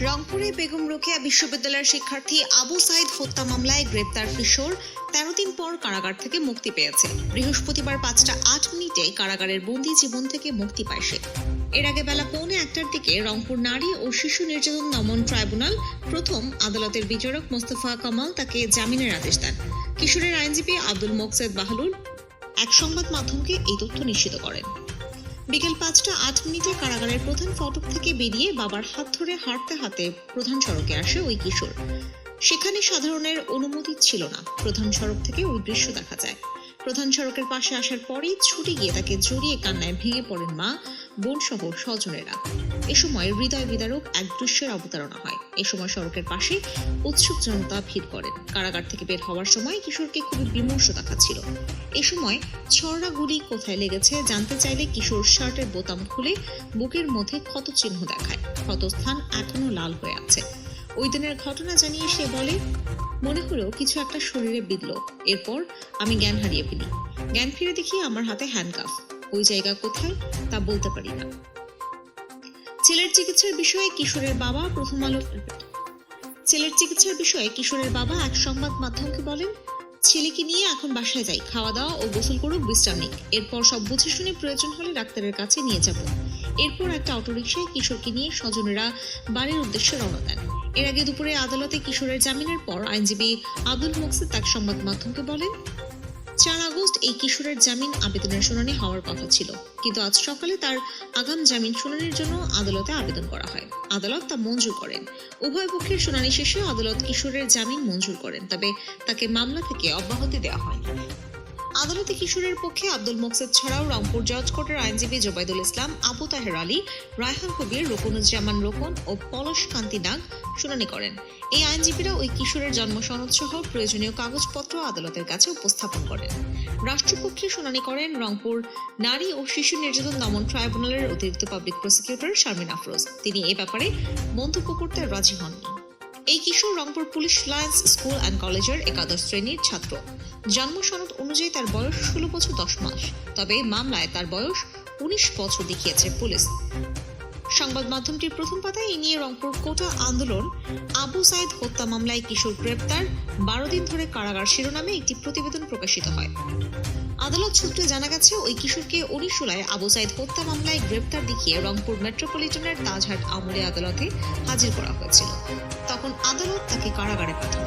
রংপুরে বেগম রোকেয়া বিশ্ববিদ্যালয়ের শিক্ষার্থী আবু সাইদ হত্যা মামলায় গ্রেপ্তার কিশোর। তেরো দিন পর কারাগার থেকে মুক্তি পেয়েছে। বৃহস্পতিবার পাঁচটা আট মিনিটে কারাগারের বন্দি জীবন থেকে মুক্তি পায় সে। এর আগে বেলা পৌনে একটার দিকে রংপুর নারী ও শিশু নির্যাতন দমন ট্রাইব্যুনাল প্রথম আদালতের বিচারক মোস্তফা কামাল তাকে জামিনের আদেশ দেন। কিশোরের আইনজীবী আব্দুল মোকসেদ বাহলুল এক সংবাদ মাধ্যমকে এই তথ্য নিশ্চিত করেন। বিকেল পাঁচটা আট মিনিটে কারাগারের প্রধান ফটক থেকে বেরিয়ে বাবার হাত ধরে হাঁটতে হাঁটতে প্রধান সড়কে আসে ওই কিশোর। সেখানে সাধারণের অনুমতি ছিল না। প্রধান সড়ক থেকে ওই দৃশ্য দেখা যায়। প্রধান সড়কের পাশে আসার পরেই ছুটে গিয়ে তাকে জড়িয়ে কান্নায় ভেঙে পড়েন মা, বোন সহ স্বজনেরা। এ সময় হৃদয় বিদারক এক দৃশ্যের অবতারণা হয়। এ সময় সড়কের পাশে উৎসুক জনতা ভিড় করেন। কারাগার থেকে বের হওয়ার সময় কিশোরকে খুবই বিমর্ষ দেখাচ্ছিল। এ সময় ছড়া গুলি কোথায় লেগেছে জানতে চাইলে কিশোর শার্টের বোতাম খুলে বুকের মধ্যে ক্ষত চিহ্ন দেখায়। ক্ষতস্থান এখনও লাল হয়ে আছে। ওই দিনের ঘটনা জানিয়ে সে বলে, মনে হলো কিছু একটা শরীরে বিঁধল। এরপর আমি জ্ঞান হারিয়ে ফেলি। জ্ঞান ফিরে দেখি আমার হাতে হ্যান্ডকাফ ওই জায়গা কোথায় তা বলতে পারি না। ছেলের চিকিৎসার বিষয়ে কিশোরের বাবা প্রথম আলো ছেলের চিকিৎসার বিষয়ে কিশোরের বাবা এক সংবাদ মাধ্যমকে বলেন ছেলেকে নিয়ে এখন বাসায় যাই। খাওয়া দাওয়া ও গোসল করুক, বিশ্রাম নিক। এরপর সব বুঝে শুনে প্রয়োজন হলে ডাক্তারের কাছে নিয়ে যাব। এরপর একটা অটোরিকশায় কিশোরকে নিয়ে স্বজনেরা বাড়ির উদ্দেশ্যে রওনা দেন। এর আগে দুপুরে আদালতে কিশোরের জামিনের পর আইনজীবী আব্দুল মুকসিদ তার সংবাদ মাধ্যমকে বলেন চার আগস্ট এই কিশোরের জামিন আবেদনের শুনানি হওয়ার কথা ছিল। কিন্তু আজ সকালে তার আগাম জামিন শুনানির জন্য আদালতে আবেদন করা হয়। আদালত তা মঞ্জুর করেন। উভয় পক্ষের শুনানি শেষে আদালত কিশোরের জামিন মঞ্জুর করেন। তবে তাকে মামলা থেকে অব্যাহতি দেওয়া হয়নি। আদালতে কিশোরের পক্ষে আব্দুল মোকসেদ ছাড়াও রংপুর জজ কোর্টের আইনজীবী জোবাইদুল ইসলাম, আবু তাহের আলী, রায়হান কবির, রোকনুজ্জামান রোকন ও পলশ কান্তি নাগ শুনানি করেন। এই আইনজীবীরা ওই কিশোরের জন্ম সনদ সহ প্রয়োজনীয় কাগজপত্র আদালতের কাছে উপস্থাপন করেন। রাষ্ট্রপক্ষে শুনানি করেন রংপুর নারী ও শিশু নির্যাতন দমন ট্রাইব্যুনালের অতিরিক্ত পাবলিক প্রসিকিউটর শারমিন আফরোজ। তিনি এ ব্যাপারে মন্তব্য করতে রাজি হননি। এই কিশোর Rangpur police lines school and কলেজের একাদশ শ্রেণির ছাত্র। জন্ম সনদ অনুযায়ী তার বয়স ষোলো বছর দশ মাস, তবে মামলায় তার বয়স উনিশ বছর দেখিয়েছে পুলিশ। সংবাদ মাধ্যমটির প্রথম পাতায় এ নিয়ে রংপুর কোটা আন্দোলন, আবু সাইদ হত্যা মামলায় কিশোর গ্রেপ্তার, বারো দিন ধরে কারাগার শিরোনামে একটি প্রতিবেদন প্রকাশিত হয়। আদালত সূত্রে জানা গেছে, ওই কিশোরকে উনিশ জুলাই আবু সাইদ হত্যা মামলায় গ্রেপ্তার দেখিয়ে রংপুর মেট্রোপলিটনের তাজহাট আমলে আদালতে হাজির করা হয়েছিল। তখন আদালত তাকে কারাগারে পাঠান।